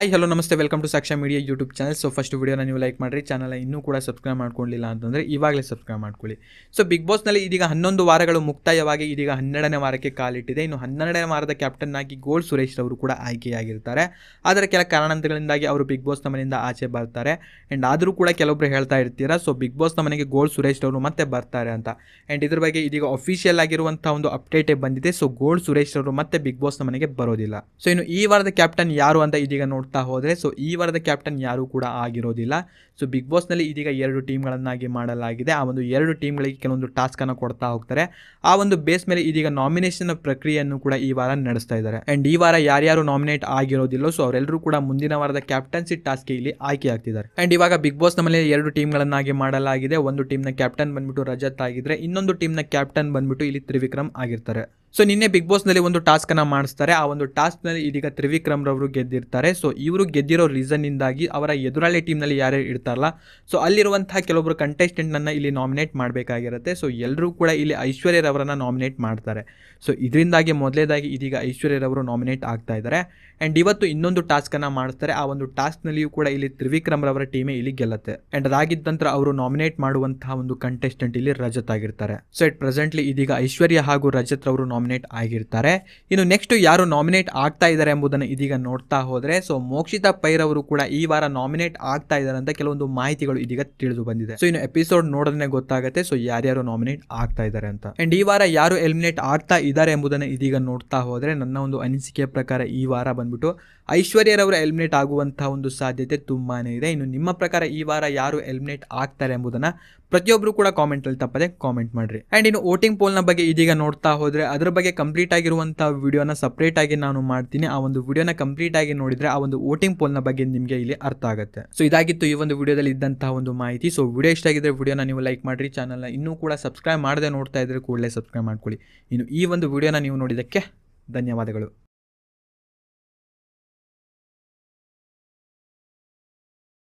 Hi hello ನಮಸ್ತೆ. Welcome to Saksha media YouTube channel so first ವೀಡಿಯೋನ ನೀವು like ಮಾಡಿರಿ. ಚಾನಲ್ ಇನ್ನೂ ಕೂಡ ಸಬ್ಸ್ಕ್ರೈಬ್ ಮಾಡ್ಕೊಳ್ಳಿಲ್ಲ ಅಂತಂದರೆ ಇವಾಗಲೇ ಸಬ್ಸ್ಕ್ರೈಬ್ ಮಾಡ್ಕೊಳ್ಳಿ. ಸೊ ಬಿಗ್ ಬಾಸ್ನಲ್ಲಿ ಇದೀಗ ಹನ್ನೊಂದು ವಾರಗಳು ಮುಕ್ತಾಯವಾಗಿ ಇದೀಗ ಹನ್ನೆರಡನೇ ವಾರಕ್ಕೆ ಕಾಲಿಟ್ಟಿದೆ ಇನ್ನು ಹನ್ನೆರಡನೇ ವಾರದ ಕ್ಯಾಪ್ಟನ್ ಆಗಿ ಗೋಲ್ಡ್ ಸುರೇಶ್ ಅವರು ಕೂಡ ಆಯ್ಕೆಯಾಗಿರ್ತಾರೆ. ಆದರೆ ಕೆಲ ಕಾರಣಾಂತರಗಳಿಂದಾಗಿ ಅವರು ಬಿಗ್ ಬಾಸ್ನ ಮನೆಯಿಂದ ಆಚೆ ಬರ್ತಾರೆ. ಆ್ಯಂಡ್ ಆದರೂ ಕೂಡ ಕೆಲವೊಬ್ರು ಹೇಳ್ತಾ ಇರ್ತೀರಾ ಸೊ ಬಿಗ್ ಬಾಸ್ನ ಮನೆಗೆ ಗೋಲ್ಡ್ ಸುರೇಶ್ ಅವರು ಮತ್ತೆ ಬರ್ತಾರೆ ಅಂತ. ಆ್ಯಂಡ್ ಇದ್ರ ಬಗ್ಗೆ ಇದೀಗ ಅಫಿಷಿಯಲ್ ಆಗಿರುವಂಥ ಒಂದು ಅಪ್ಡೇಟೇ ಬಂದಿದೆ. ಸೊ ಗೋಲ್ಡ್ ಸುರೇಶ್ ಅವರು ಮತ್ತೆ ಬಿಗ್ ಬಾಸ್ನ ಮನೆಗೆ ಬರೋದಿಲ್ಲ. ಸೊ ಇನ್ನು ಈ ವಾರದ ಕ್ಯಾಪ್ಟನ್ ಯಾರು ಅಂತ ಇದೀಗ ನೋಡ್ತಾ ಹೋದರೆ ಸೊ ಈ ವಾರದ ಕ್ಯಾಪ್ಟನ್ ಯಾರು ಕೂಡ ಆಗಿರೋದಿಲ್ಲ. ಸೊ ಬಿಗ್ ಬಾಸ್ನಲ್ಲಿ ಇದೀಗ ಎರಡು ಟೀಮ್ಗಳನ್ನಾಗಿ ಮಾಡಲಾಗಿದೆ. ಆ ಒಂದು ಎರಡು ಟೀಮ್ಗಳಿಗೆ ಕೆಲವೊಂದು ಟಾಸ್ಕನ್ನು ಕೊಡ್ತಾ ಹೋಗ್ತಾರೆ. ಆ ಒಂದು ಬೇಸ್ ಮೇಲೆ ಇದೀಗ ನಾಮಿನೇಷನ್ ಪ್ರಕ್ರಿಯೆಯನ್ನು ಕೂಡ ಈ ವಾರ ನಡೆಸ್ತಾ ಇದ್ದಾರೆ. ಆ್ಯಂಡ್ ಈ ವಾರ ಯಾರ್ಯಾರು ನಾಮಿನೇಟ್ ಆಗಿರೋದಿಲ್ಲ ಸೊ ಅವರೆಲ್ಲರೂ ಕೂಡ ಮುಂದಿನ ವಾರದ ಕ್ಯಾಪ್ಟನ್ಸಿ ಟಾಸ್ಕ್ಗೆ ಇಲ್ಲಿ ಆಯ್ಕೆ ಆಗ್ತಿದ್ದಾರೆ. ಆ್ಯಂಡ್ ಇವಾಗ ಬಿಗ್ ಬಾಸ್ ನಮ್ಮಲ್ಲಿ ಎರಡು ಟೀಮ್ಗಳನ್ನಾಗಿ ಮಾಡಲಾಗಿದೆ. ಒಂದು ಟೀಮ್ನ ಕ್ಯಾಪ್ಟನ್ ಬಂದ್ಬಿಟ್ಟು ರಜತ್ ಆಗಿದ್ರೆ, ಇನ್ನೊಂದು ಟೀಮ್ನ ಕ್ಯಾಪ್ಟನ್ ಬಂದ್ಬಿಟ್ಟು ಇಲ್ಲಿ ತ್ರಿವಿಕ್ರಮ್ ಆಗಿರ್ತಾರೆ. ಸೊ ನಿನ್ನೆ ಬಿಗ್ ಬಾಸ್ನಲ್ಲಿ ಒಂದು ಟಾಸ್ಕನ್ನು ಮಾಡಿಸ್ತಾರೆ. ಆ ಒಂದು ಟಾಸ್ಕ್ನಲ್ಲಿ ಇದೀಗ ತ್ರಿವಿಕ್ರಮ್ ರವರು ಗೆದ್ದಿರ್ತಾರೆ. ಸೊ ಇವರು ಗೆದ್ದಿರೋ ರೀಸನ್ನಿಂದಾಗಿ ಅವರ ಎದುರಾಳಿ ಟೀಮ್ನಲ್ಲಿ ಯಾರು ಇರ್ತಾರಲ್ಲ ಸೊ ಅಲ್ಲಿರುವಂತಹ ಕೆಲವೊಬ್ಬರು ಕಂಟೆಸ್ಟೆಂಟ್ನನ್ನು ಇಲ್ಲಿ ನಾಮಿನೇಟ್ ಮಾಡಬೇಕಾಗಿರುತ್ತೆ. ಸೊ ಎಲ್ಲರೂ ಕೂಡ ಇಲ್ಲಿ ಐಶ್ವರ್ಯರವರನ್ನು ನಾಮಿನೇಟ್ ಮಾಡ್ತಾರೆ. ಸೊ ಇದರಿಂದಾಗಿ ಮೊದಲೇದಾಗಿ ಇದೀಗ ಐಶ್ವರ್ಯರವರು ನಾಮಿನೇಟ್ ಆಗ್ತಾ ಇದ್ದಾರೆ ಆ್ಯಂಡ್ ಇವತ್ತು ಇನ್ನೊಂದು ಟಾಸ್ಕನ್ನು ಮಾಡಿಸ್ತಾರೆ. ಆ ಒಂದು ಟಾಸ್ಕ್ನಲ್ಲಿಯೂ ಕೂಡ ಇಲ್ಲಿ ತ್ರಿವಿಕ್ರಮ್ ರವರ ಟೀಮೇ ಇಲ್ಲಿ ಗೆಲ್ಲುತ್ತೆ. ಆ್ಯಂಡ್ ಅದಾಗಿದ್ದ ನಂತರ ಅವರು ನಾಮಿನೇಟ್ ಮಾಡುವಂತಹ ಒಂದು ಕಂಟೆಸ್ಟೆಂಟ್ ಇಲ್ಲಿ ರಜತ್ ಆಗಿರ್ತಾರೆ. ಸೊ ಇಟ್ ಪ್ರೆಸೆಂಟ್ಲಿ ಇದೀಗ ಐಶ್ವರ್ಯ ಹಾಗೂ ರಜತ್ ರವರು ನಾಮಿನೇಟ್ ಆಗಿರ್ತಾರೆ. ಇನ್ನು ನೆಕ್ಸ್ಟ್ ಯಾರು ನಾಮಿನೇಟ್ ಆಗ್ತಾ ಇದ್ದಾರೆ ಎಂಬುದನ್ನು ಇದೀಗ ನೋಡ್ತಾ ಹೋದರೆ ಸೊ ಮೋಕ್ಷಿತಾ ಪೈರವರು ಕೂಡ ಈ ವಾರ ನಾಮಿನೇಟ್ ಆಗ್ತಾ ಇದ್ದಾರೆ ಅಂತ ಕೆಲವೊಂದು ಮಾಹಿತಿಗಳು ಇದೀಗ ತಿಳಿದು ಬಂದಿದೆ. ಸೊ ಇನ್ನು ಎಪಿಸೋಡ್ ನೋಡೋದನ್ನೇ ಗೊತ್ತಾಗುತ್ತೆ ಸೊ ಯಾರ್ಯಾರು ನಾಮಿನೇಟ್ ಆಗ್ತಾ ಇದ್ದಾರೆ ಅಂತ. ಅಂಡ್ ಈ ವಾರ ಯಾರು ಎಲಿಮಿನೇಟ್ ಆಗ್ತಾ ಇದ್ದಾರೆ ಎಂಬುದನ್ನು ಇದೀಗ ನೋಡ್ತಾ ಹೋದರೆ, ನನ್ನ ಒಂದು ಅನಿಸಿಕೆ ಪ್ರಕಾರ ಈ ವಾರ ಬಂದ್ಬಿಟ್ಟು ಐಶ್ವರ್ಯರವರು ಎಲಿಮಿನೇಟ್ ಆಗುವಂತಹ ಒಂದು ಸಾಧ್ಯತೆ ತುಂಬಾನೇ ಇದೆ. ಇನ್ನು ನಿಮ್ಮ ಪ್ರಕಾರ ಈ ವಾರ ಯಾರು ಎಲಿಮಿನೇಟ್ ಆಗ್ತಾರೆ ಎಂಬುದನ್ನ ಪ್ರತಿಯೊಬ್ಬರು ಕೂಡ ಕಾಮೆಂಟ್ ಅಲ್ಲಿ ತಪ್ಪದೆ ಕಾಮೆಂಟ್ ಮಾಡ್ರಿ. ಅಂಡ್ ಇನ್ನು ವೋಟಿಂಗ್ ಪೋಲ್ನ ಬಗ್ಗೆ ಇದೀಗ ನೋಡ್ತಾ ಹೋದ್ರೆ, ಅದ್ರ ಬಗ್ಗೆ ಕಂಪ್ಲೀಟ್ ಆಗಿರುವಂತಹ ವಿಡಿಯೋನ ಸಪ್ರೇಟ್ ಆಗಿ ನಾನು ಮಾಡ್ತೀನಿ. ಆ ಒಂದು ವಿಡಿಯೋನ ಕಂಪ್ಲೀಟ್ ಆಗಿ ನೋಡಿದ್ರೆ ಆ ಒಂದು ವೋಟಿಂಗ್ ಪೋಲ್ನ ಬಗ್ಗೆ ನಿಮಗೆ ಇಲ್ಲಿ ಅರ್ಥ ಆಗುತ್ತೆ. ಸೊ ಇದಾಗಿತ್ತು ಈ ಒಂದು ವಿಡಿಯೋದಲ್ಲಿ ಇದ್ದಂತಹ ಒಂದು ಮಾಹಿತಿ. ಸೊ ವಿಡಿಯೋ ಇಷ್ಟ ಆಗಿದ್ರೆ ವಿಡಿಯೋನ ನೀವು ಲೈಕ್ ಮಾಡ್ರಿ. ಚಾನಲ್ನ ಇನ್ನೂ ಕೂಡ ಸಬ್ಸ್ಕ್ರೈಬ್ ಮಾಡದೆ ನೋಡ್ತಾ ಇದ್ರೆ ಕೂಡಲೇ ಸಬ್ಸ್ಕ್ರೈಬ್ ಮಾಡ್ಕೊಳ್ಳಿ. ಇನ್ನು ಈ ಒಂದು ವಿಡಿಯೋನ ನೀವು ನೋಡಿದ್ದಕ್ಕೆ ಧನ್ಯವಾದಗಳು.